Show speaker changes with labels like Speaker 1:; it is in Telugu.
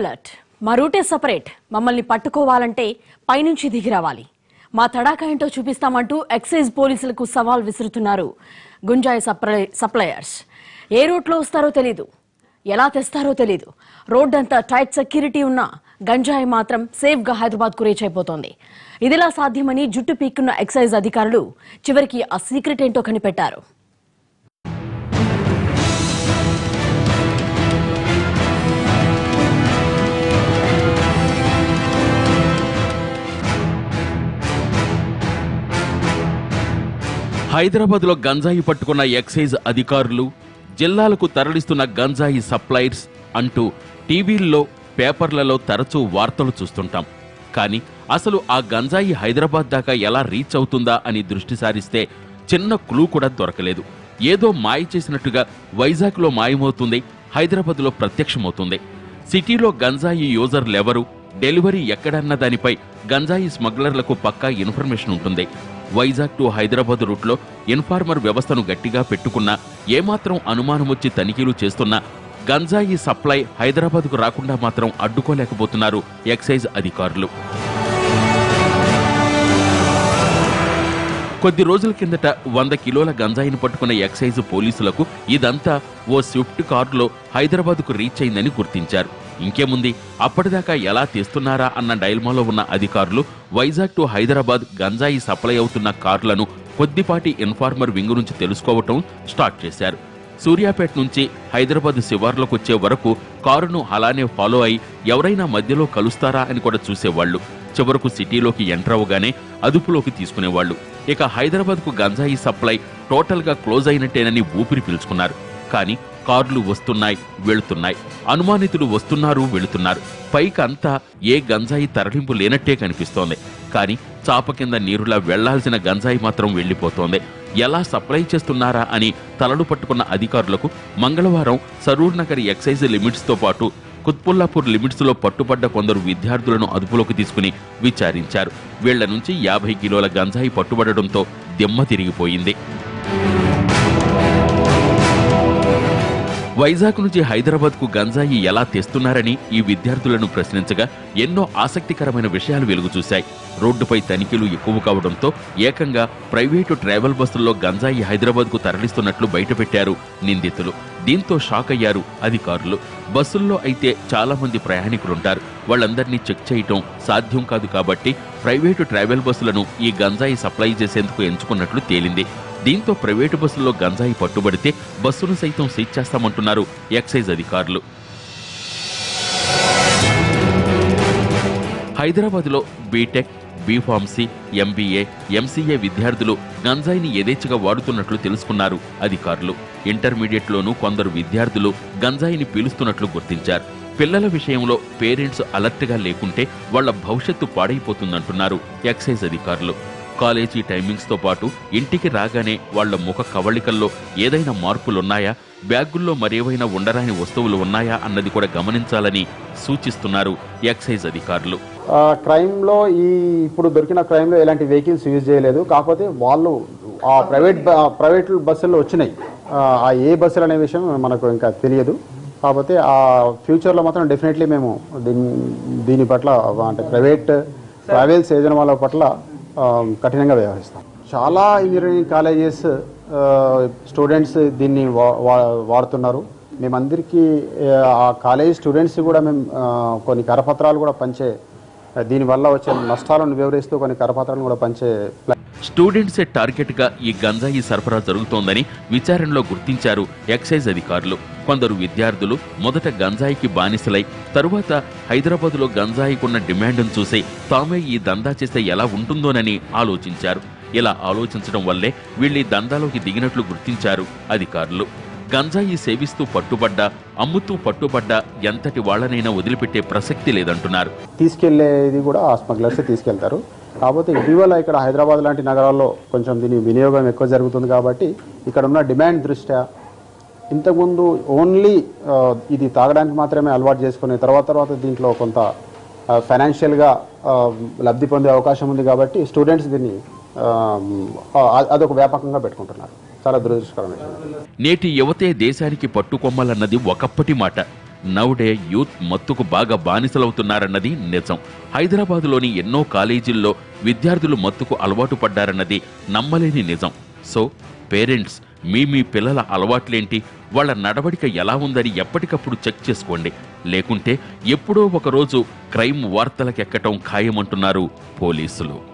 Speaker 1: అలర్ట్. మా రూటే సపరేట్. మమ్మల్ని పట్టుకోవాలంటే పైనుంచి దిగి రావాలి. మా తడాకా ఏంటో చూపిస్తామంటూ ఎక్సైజ్ పోలీసులకు సవాల్ విసురుతున్నారు గుంజాయి సప్లై సప్లయర్స్. ఏ రూట్లో వస్తారో తెలీదు. ఎలా తెస్తారో తెలీదు. రోడ్డంతా టైట్ సెక్యూరిటీ ఉన్నా గంజాయి మాత్రం సేఫ్గా హైదరాబాద్కు రీచ్ అయిపోతోంది. ఇదిలా సాధ్యమని జుట్టు పీక్కున్న ఎక్సైజ్ అధికారులు చివరికి ఆ సీక్రెట్ ఏంటో కనిపెట్టారు.
Speaker 2: హైదరాబాద్లో గంజాయి పట్టుకున్న ఎక్సైజ్ అధికారులు జిల్లాలకు తరలిస్తున్న గంజాయి సప్లైర్స్ అంటూ టీవీల్లో పేపర్లలో తరచూ వార్తలు చూస్తుంటాం. కానీ అసలు ఆ గంజాయి హైదరాబాద్ దాకా ఎలా రీచ్ అవుతుందా అని దృష్టి సారిస్తే చిన్న క్లూ కూడా దొరకలేదు. ఏదో మాయ చేసినట్టుగా వైజాగ్లో మాయమవుతుంది హైదరాబాద్లో ప్రత్యక్షమవుతుంది. సిటీలో గంజాయి యూజర్లెవరు డెలివరీ ఎక్కడన్న దానిపై గంజాయి స్మగ్లర్లకు పక్కా ఇన్ఫర్మేషన్ ఉంటుంది. వైజాగ్ టు హైదరాబాద్ రూట్లో ఇన్ఫార్మర్ వ్యవస్థను గట్టిగా పెట్టుకున్నా ఏమాత్రం అనుమానమొచ్చి తనిఖీలు చేస్తున్నా గంజాయి సప్లై హైదరాబాద్కు రాకుండా మాత్రం అడ్డుకోలేకపోతున్నారు ఎక్సైజ్ అధికారులు. కొద్ది రోజుల కిందట వంద కిలోల గంజాయిని పట్టుకున్న ఎక్సైజ్ పోలీసులకు ఇదంతా ఓ స్విఫ్ట్ కారులో హైదరాబాద్కు రీచ్ అయిందని గుర్తించారు. ఇంకేముంది? అప్పటిదాకా ఎలా తీస్తున్నారా అన్న డైల్మాలో ఉన్న అధికారులు వైజాగ్ టు హైదరాబాద్ గంజాయి సప్లై అవుతున్న కార్లను కొద్దిపాటి ఇన్ఫార్మర్ వింగ్ నుంచి తెలుసుకోవటం స్టార్ట్ చేశారు. సూర్యాపేట నుంచి హైదరాబాద్ శివార్లకు వచ్చే వరకు కారును అలానే ఫాలో అయి ఎవరైనా మధ్యలో కలుస్తారా అని కూడా చూసేవాళ్ళు చివరకు సిటీలోకి ఎంటర్ అవగానే అదుపులోకి తీసుకునేవాళ్ళు ఇక హైదరాబాద్కు గంజాయి సప్లై టోటల్గా క్లోజ్ అయినట్టేనని ఊపిరి పీల్చుకున్నారు. కానీ కార్లు వస్తున్నాయి వెళుతున్నాయి. అనుమానితులు వస్తున్నారు వెళుతున్నారు. పైకంతా ఏ గంజాయి తరలింపు లేనట్టే కనిపిస్తోంది. కానీ చాప కింద నీరులా వెళ్ళాల్సిన గంజాయి మాత్రం వెళ్ళిపోతోంది ఎలా సప్లై చేస్తున్నారా అని తలలు పట్టుకున్న అధికారులకు మంగళవారం సరూర్ నగర్ ఎక్సైజ్ లిమిట్స్తో పాటు కుత్పుల్లాపూర్ లిమిట్స్లో పట్టుబడ్డ కొందరు విద్యార్థులను అదుపులోకి తీసుకుని విచారించారు. వీళ్ళ నుంచి యాభై కిలోల గంజాయి పట్టుబడడంతో దిమ్మ తిరిగిపోయింది. వైజాగ్ నుంచి హైదరాబాద్కు గంజాయి ఎలా తెస్తున్నారని ఈ విద్యార్థులను ప్రశ్నించగా ఎన్నో ఆసక్తికరమైన విషయాలు వెలుగు చూశాయి. రోడ్డుపై తనిఖీలు ఎక్కువ కావడంతో ఏకంగా ప్రైవేటు ట్రావెల్ బస్సుల్లో గంజాయి హైదరాబాద్కు తరలిస్తున్నట్లు బయటపెట్టారు నిందితులు. దీంతో షాక్ అయ్యారు అధికారులు. బస్సుల్లో అయితే చాలా మంది ప్రయాణికులుంటారు. వాళ్ళందరినీ చెక్ చేయటం సాధ్యం కాదు కాబట్టి ప్రైవేటు ట్రావెల్ బస్సులను ఈ గంజాయి సప్లై చేసేందుకు ఎంచుకున్నట్లు తేలింది. దీంతో ప్రైవేటు బస్సుల్లో గంజాయి పట్టుబడితే బస్సును సైతం సీజ్ చేస్తామంటున్నారు ఎక్సైజ్ అధికారులు. హైదరాబాద్లో బీటెక్ బీఫార్మసీ ఎంబీఏ ఎంసీఏ విద్యార్థులు గంజాయిని యథేచ్ఛగా వాడుతున్నట్లు తెలుసుకున్నారు అధికారులు. ఇంటర్మీడియట్లోనూ కొందరు విద్యార్థులు గంజాయిని పీలుస్తున్నట్లు గుర్తించారు. పిల్లల విషయంలో పేరెంట్స్ అలర్ట్గా లేకుంటే వాళ్ళ భవిష్యత్తు పాడైపోతుందంటున్నారు ఎక్సైజ్ అధికారులు. కాలేజీ టైమింగ్స్తో పాటు ఇంటికి రాగానే వాళ్ళ ముఖ కవళికల్లో ఏదైనా మార్పులున్నాయా? బ్యాగుల్లో మరేవైనా ఉండరాని వస్తువులు ఉన్నాయా? అన్నది కూడా గమనించాలని సూచిస్తున్నారు ఎక్సైజ్ అధికారులు.
Speaker 3: క్రైమ్లో ఈ ఇప్పుడు దొరికిన క్రైమ్లో ఎలాంటి వెహికల్స్ యూజ్ చేయలేదు. కాకపోతే వాళ్ళు ఆ ప్రైవేట్ ప్రైవేట్ బస్సుల్లో వచ్చినాయి. ఆ, ఏ బస్సులు అనే విషయం మనకు ఇంకా తెలియదు. కాకపోతే ఆ ఫ్యూచర్లో మాత్రం డెఫినెట్లీ మేము దీని దీని పట్ల అంటే ప్రైవేట్ ట్రావెల్స్ ఏజెంట్ వాళ్ళ పట్ల కఠినంగా వ్యవహరిస్తాం. చాలా ఇంజనీరింగ్ కాలేజెస్ స్టూడెంట్స్ దీన్ని వా- వా- వాడుతున్నారు. మేమందరికీ ఆ, కాలేజ్ స్టూడెంట్స్ కూడా మేము కొన్ని కరపత్రాలు కూడా పంచే దీనివల్ల వచ్చే నష్టాలను వివరిస్తూ కొన్ని కరపత్రాలను కూడా పంచే
Speaker 2: స్టూడెంట్సే టార్గెట్గా ఈ గంజాయి సరఫరా జరుగుతోందని విచారణలో గుర్తించారు ఎక్సైజ్ అధికారులు. కొందరు విద్యార్థులు మొదట గంజాయికి బానిసలై తరువాత హైదరాబాద్లో గంజాయికున్న డిమాండ్ను చూసి తామే ఈ దందా చేస్తే ఎలా ఉంటుందోనని ఆలోచించారు. ఇలా ఆలోచించడం వల్లే వీళ్ళీ దందాలోకి దిగినట్లు గుర్తించారు అధికారులు. గంజాయి సేవిస్తూ పట్టుబడ్డా అమ్ముతూ పట్టుబడ్డా ఎంతటి వాళ్ళనైనా వదిలిపెట్టే ప్రసక్తి లేదంటున్నారు.
Speaker 3: తీసుకెళ్ళేది కూడా ఆ స్మగ్లర్స్ తీసుకెళ్తారు. కాకపోతే ఇటీవల ఇక్కడ హైదరాబాద్ లాంటి నగరాల్లో కొంచెం దీని వినియోగం ఎక్కువ జరుగుతుంది కాబట్టి ఇక్కడ ఉన్న డిమాండ్ దృష్ట్యా ఇంతకుముందు ఓన్లీ ఇది తాగడానికి మాత్రమే అలవాటు చేసుకునే తర్వాత తర్వాత దీంట్లో కొంత ఫైనాన్షియల్గా లబ్ధి పొందే అవకాశం ఉంది కాబట్టి స్టూడెంట్స్ దీన్ని అదొక వ్యాపకంగా పెట్టుకుంటున్నారు. చాలా దురదృష్టకరమైన
Speaker 2: నేటి యువతే దేశానికి పట్టుకొమ్మలన్నది ఒకప్పటి మాట. నవ్డే యూత్ మత్తుకు బాగా బానిసలవుతున్నారన్నది నిజం. హైదరాబాదులోని ఎన్నో కాలేజీల్లో విద్యార్థులు మత్తుకు అలవాటు పడ్డారన్నది నమ్మలేని నిజం. సో పేరెంట్స్ మీ మీ పిల్లల అలవాట్లేంటి? వాళ్ళ నడవడిక ఎలా ఉందని ఎప్పటికప్పుడు చెక్ చేసుకోండి. లేకుంటే ఎప్పుడో ఒకరోజు క్రైమ్ వార్తలకెక్కటం ఖాయమంటున్నారు పోలీసులు.